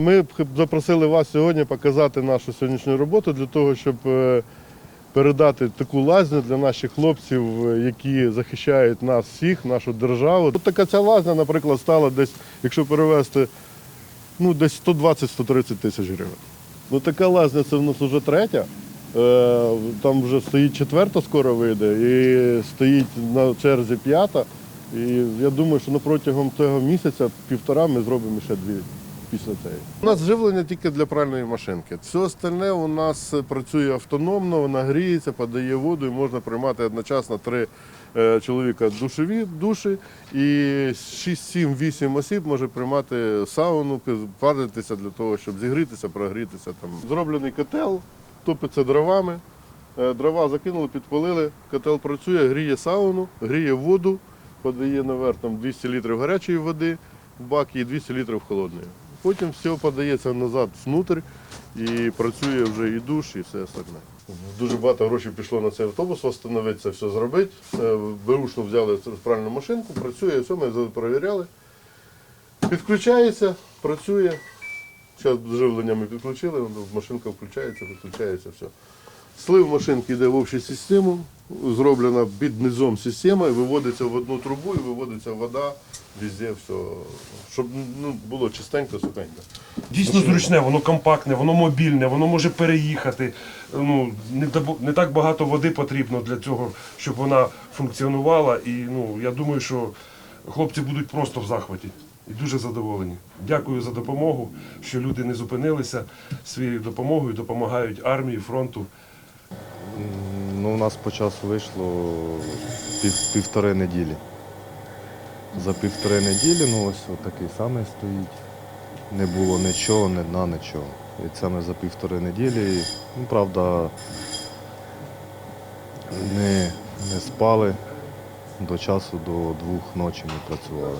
Ми б запросили вас сьогодні показати нашу сьогоднішню роботу для того, щоб е, передати таку лазню для наших хлопців, е, які захищають нас всіх, нашу державу. Тут така ця лазня, наприклад, стала десь, якщо перевести, ну, десь 120-130 тисяч гривень. Ну така лазня це в нас вже третя. Е, Там вже стоїть четверта, скоро вийде, і стоїть на черзі п'ята. І я думаю, що протягом цього місяця, півтора, ми зробимо ще дві після цієї. У нас живлення тільки для пральної машинки. Все остальне у нас працює автономно, вона гріється, подає воду і можна приймати одночасно три е, чоловіка душові душі і 6, 7, 8 осіб може приймати сауну, паритися для того, щоб зігрітися, прогрітися. Там. Зроблений котел, топиться дровами. Е, Дрова закинули, підпалили, котел працює, гріє сауну, гріє воду, подає наверх там 200 літрів гарячої води в бак і 200 літрів холодної. Потім все подається назад внутрь і працює вже і душ, і все остальне. Дуже багато грошей пішло на цей автобус, встановити це все зробити. Берушно взяли пральну машинку, працює, все, ми перевіряли. Підключається, працює. Зараз живлення ми підключили, машинка включається, підключається, все. Слив машинки йде в общу систему, зроблена під низом система, і виводиться в одну трубу і виводиться вода, везде все, щоб ну, було чистенько, сухенько. Дійсно зручне, воно компактне, воно мобільне, воно може переїхати. Ну, не, не так багато води потрібно для цього, щоб вона функціонувала. І ну, я думаю, що хлопці будуть просто в захваті і дуже задоволені. Дякую за допомогу, що люди не зупинилися своєю допомогою, допомагають армії, фронту. Ну, у нас по часу вийшло пів, півтори неділі. За півтори неділі, ну ось такий самий стоїть. Не було нічого, ні дна, нічого. І ми за півтори неділі. Ну, правда, не, не спали до часу, до двох ночі ми працювали.